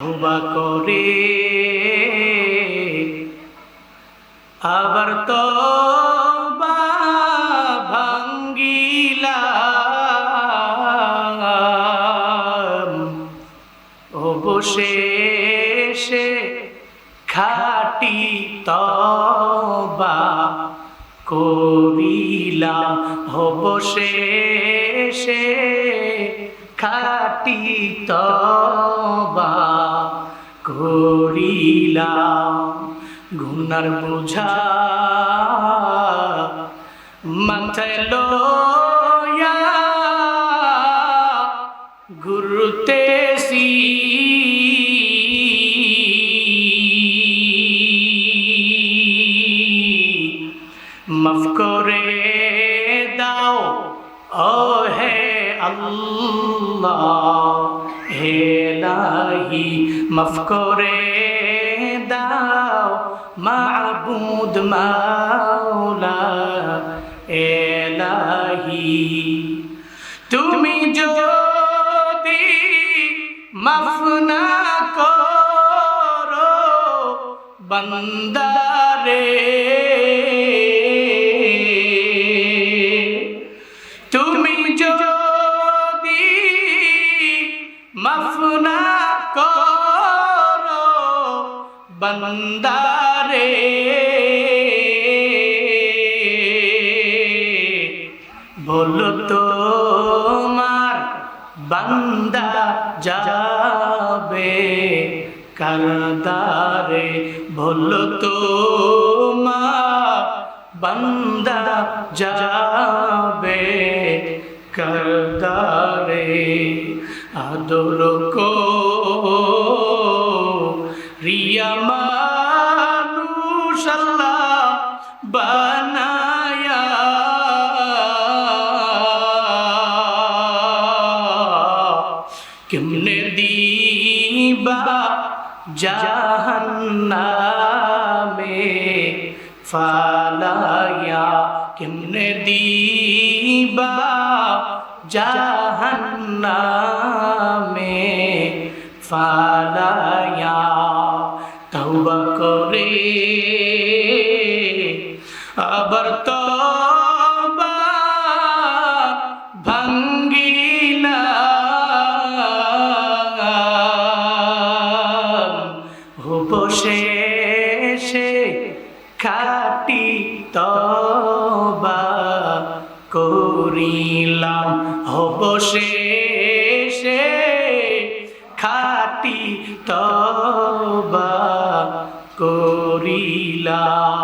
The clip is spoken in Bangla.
তওবা করে। আবার তো অবশেষে খাটি তবা করিলাম। অবশেষে খাটি তবা করিলাম গুনার বোঝা মাথায় লয়া ঘুরতেছি মাফ করে দাও ও হে আল্লাহ, হে লাহি মাফ করে মাবুদ মাওলা এলাহি। তুমি যদি মাফ না করো বন্দারে তুমি যদি মাফ না করো বন্দারে। বলো তোমার বান্দা যাবে কারদারে। বলো তোমার বান্দা যাবে করদারে। আদর কো রিয়া মানুষ আল্লাহ বানায়া। কেমনে দিবা জাহান্নামে ফালায়া কেমনে দিবা জাহান্নামে ফালায়া করে আবার ভাঙ্গিলাম অবশেষে খাটি তবা করিলাম। অবশেষে খাটি তবা করিলাম।